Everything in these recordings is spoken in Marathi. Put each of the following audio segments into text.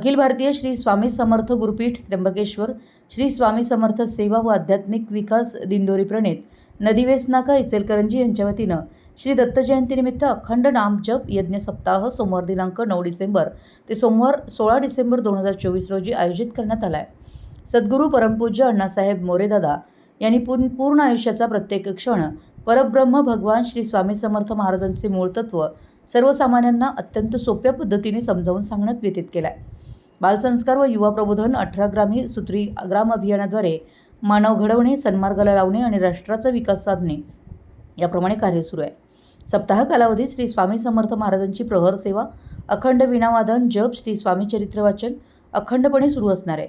अखिल भारतीय श्री स्वामी समर्थ गुरुपीठ त्र्यंबकेश्वर. श्री स्वामी समर्थ सेवा व आध्यात्मिक विकास दिंडोरी प्रणित नदीवेसनाका इचलकरंजी यांच्या वतीनं श्री दत्त जयंतीनिमित्त अखंड नाम जप यज्ञ सप्ताह सोमवार दिनांक नऊ डिसेंबर ते सोमवार सोळा डिसेंबर दोन हजार चोवीस रोजी आयोजित करण्यात आला आहे सद्गुरू परमपूज्य अण्णासाहेब मोरेदादा यांनी पूर्ण पूर्ण आयुष्याचा प्रत्येक क्षण परब्रह्म भगवान श्री स्वामी समर्थ महाराजांचे मूळ तत्व सर्वसामान्यांना अत्यंत सोप्या पद्धतीने समजावून सांगण्यात व्यतीत केला आहे बालसंस्कार व युवा प्रबोधन अठरा ग्रामी सूत्री ग्राम अभियानाद्वारे मानव घडवणे सन्मार्गाला लावणे आणि राष्ट्राचा विकास साधणे याप्रमाणे कार्य सुरू आहे. सप्ताह कालावधीत श्री स्वामी समर्थ महाराजांची प्रहर सेवा अखंड विणावादन जप श्री स्वामी चरित्र वाचन अखंडपणे सुरू असणार आहे.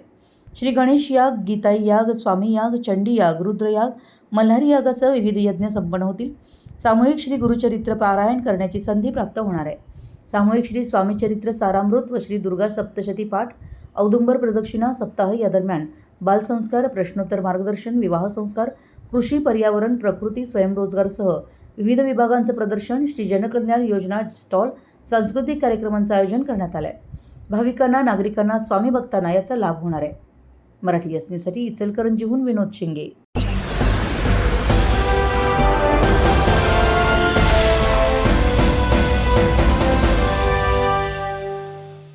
श्री गणेश याग गीताई याग स्वामी याग चंडी याग रुद्रयाग मल्हारी यागासह विविध यज्ञ संपन्न होतील. सामूहिक श्री गुरुचरित्र पारायण करण्याची संधी प्राप्त होणार आहे. सामूहिक श्री स्वामीचरित्र सारामृत व श्री दुर्गा सप्तशती पाठ औदुंबर प्रदक्षिणा सप्ताह या दरम्यान. बालसंस्कार प्रश्नोत्तर मार्गदर्शन विवाह संस्कार कृषी पर्यावरण प्रकृती स्वयंरोजगारसह विविध विभागांचं प्रदर्शन श्री जनकल्याण योजना स्टॉल सांस्कृतिक कार्यक्रमांचं आयोजन करण्यात आलं आहे भाविकांना नागरिकांना स्वामी भक्तांना याचा लाभ होणार आहे. मराठी एस न्यूजसाठी इचलकरंजीहून विनोद शिंगे.